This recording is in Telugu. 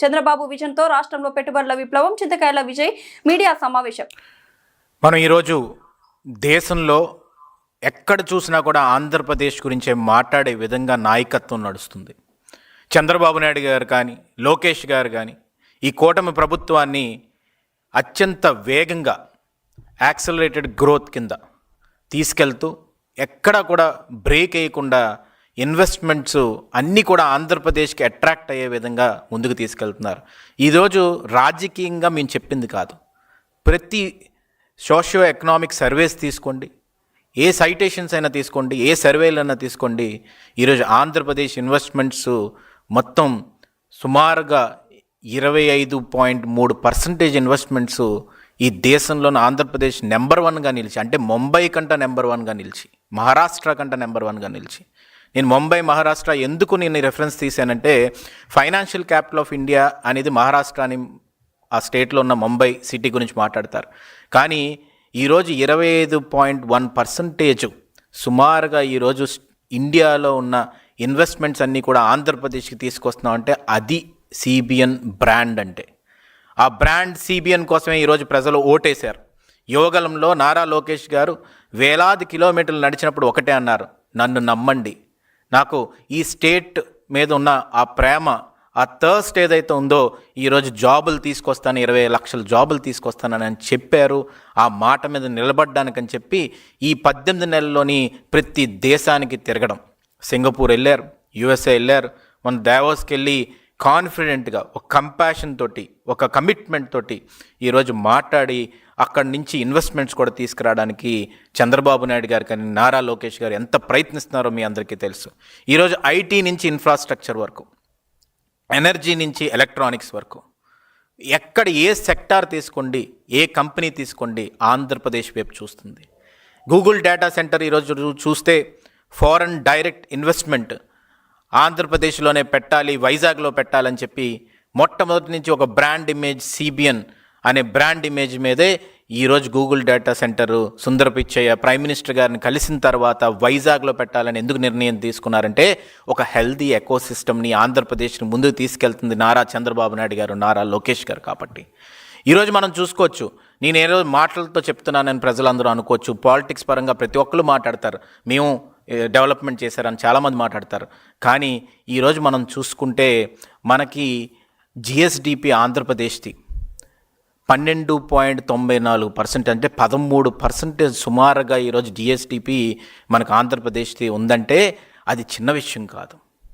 చంద్రబాబు విజన్తో రాష్ట్రంలో పెట్టుబడుల విప్లవం చింతకాయల విజయ్ మీడియా సమావేశం. మనం ఈరోజు దేశంలో ఎక్కడ చూసినా కూడా ఆంధ్రప్రదేశ్ గురించే మాట్లాడే విధంగా నాయకత్వం నడుస్తుంది. చంద్రబాబు నాయుడు గారు కానీ లోకేష్ గారు కానీ ఈ కూటమి ప్రభుత్వాన్ని అత్యంత వేగంగా యాక్సలరేటెడ్ గ్రోత్ కింద తీసుకెళ్తూ ఎక్కడా కూడా బ్రేక్ వేయకుండా ఇన్వెస్ట్మెంట్స్ అన్నీ కూడా ఆంధ్రప్రదేశ్కి అట్రాక్ట్ అయ్యే విధంగా ముందుకు తీసుకెళ్తున్నారు. ఈరోజు రాజకీయంగా మేము చెప్పింది కాదు. ప్రతి సోషియో ఎకనామిక్ సర్వేస్ తీసుకోండి. ఏ సైటేషన్స్ అయినా తీసుకోండి. ఏ సర్వేలైనా తీసుకోండి. ఈరోజు ఆంధ్రప్రదేశ్ ఇన్వెస్ట్మెంట్స్ మొత్తం సుమారుగా ఇరవై ఐదు పాయింట్ మూడు పర్సంటేజ్ ఇన్వెస్ట్మెంట్స్ ఈ దేశంలోని ఆంధ్రప్రదేశ్ నెంబర్ వన్గా నిలిచి అంటే ముంబై కంట నెంబర్ వన్గా నిలిచి మహారాష్ట్ర కంట నెంబర్ వన్గా నిలిచి నేను ముంబై మహారాష్ట్ర ఎందుకు నేను రెఫరెన్స్ తీశానంటే ఫైనాన్షియల్ క్యాపిటల్ ఆఫ్ ఇండియా అనేది మహారాష్ట్ర అని ఆ స్టేట్లో ఉన్న ముంబై సిటీ గురించి మాట్లాడతారు. కానీ ఈరోజు ఇరవై ఐదు పాయింట్ వన్ పర్సంటేజ్ సుమారుగా ఈరోజు ఇండియాలో ఉన్న ఇన్వెస్ట్మెంట్స్ అన్నీ కూడా ఆంధ్రప్రదేశ్కి తీసుకొస్తున్నాం అంటే అది సిబిఎన్ బ్రాండ్ అంటే. ఆ బ్రాండ్ సిబిఎన్ కోసమే ఈరోజు ప్రజలు ఓటేశారు. యోగలంలో నారా లోకేష్ గారు వేలాది కిలోమీటర్లు నడిచినప్పుడు ఒకటే అన్నారు నన్ను నమ్మండి. నాకు ఈ స్టేట్ మీద ఉన్న ఆ ప్రేమ ఆ థర్స్ట్ ఏదైతే ఉందో ఈరోజు జాబులు తీసుకొస్తాను ఇరవై లక్షల జాబులు తీసుకొస్తానని అని చెప్పారు. ఆ మాట మీద నిలబడ్డానికని చెప్పి ఈ పద్దెనిమిది నెలల్లోని ప్రతి దేశానికి తిరగడం. సింగపూర్ వెళ్ళారు యుఎస్ఏ వెళ్ళారు. మన దావోస్కి వెళ్ళి కాన్ఫిడెంట్గా ఒక కంపాషన్ తోటి ఒక కమిట్మెంట్ తోటి ఈరోజు మాట్లాడి అక్కడి నుంచి ఇన్వెస్ట్మెంట్స్ కూడా తీసుకురావడానికి చంద్రబాబు నాయుడు గారు కానీ నారా లోకేష్ గారు ఎంత ప్రయత్నిస్తున్నారో మీ అందరికీ తెలుసు. ఈరోజు ఐటీ నుంచి ఇన్ఫ్రాస్ట్రక్చర్ వరకు ఎనర్జీ నుంచి ఎలక్ట్రానిక్స్ వరకు ఎక్కడ ఏ సెక్టార్ తీసుకోండి ఏ కంపెనీ తీసుకోండి ఆంధ్రప్రదేశ్ వైపు చూస్తుంది. గూగుల్ డేటా సెంటర్ ఈరోజు చూస్తే ఫారెన్ డైరెక్ట్ ఇన్వెస్ట్మెంట్ ఆంధ్రప్రదేశ్లోనే పెట్టాలి వైజాగ్లో పెట్టాలని చెప్పి మొట్టమొదటి నుంచి ఒక బ్రాండ్ ఇమేజ్ సిబిఎన్ అనే బ్రాండ్ ఇమేజ్ మీదే ఈరోజు Google data centre Sundar Pichai prime minister గారిని కలిసిన తర్వాత వైజాగ్లో పెట్టాలని ఎందుకు నిర్ణయం తీసుకున్నారంటే ఒక హెల్దీ ఎకో సిస్టమ్ని ఆంధ్రప్రదేశ్ని ముందుకు తీసుకెళ్తుంది నారా చంద్రబాబు నాయుడు గారు నారా లోకేష్ గారు కాబట్టి. ఈరోజు మనం చూసుకోవచ్చు. నేను ఏదో మాటలతో చెప్తున్నానని ప్రజలందరూ అనుకోవచ్చు. పాలిటిక్స్ పరంగా ప్రతి ఒక్కరు మాట్లాడతారు. మేము డెవలప్మెంట్ చేశారని చాలామంది మాట్లాడతారు. కానీ ఈరోజు మనం చూసుకుంటే మనకి జిఎస్డిపి ఆంధ్రప్రదేశ్ది. పన్నెండు పాయింట్ తొంభై నాలుగు పర్సెంట్ అంటే పదమూడు పర్సెంటేజ్ సుమారుగా ఈరోజు జిఎస్టిపి మనకు ఆంధ్రప్రదేశ్ది ఉందంటే అది చిన్న విషయం కాదు.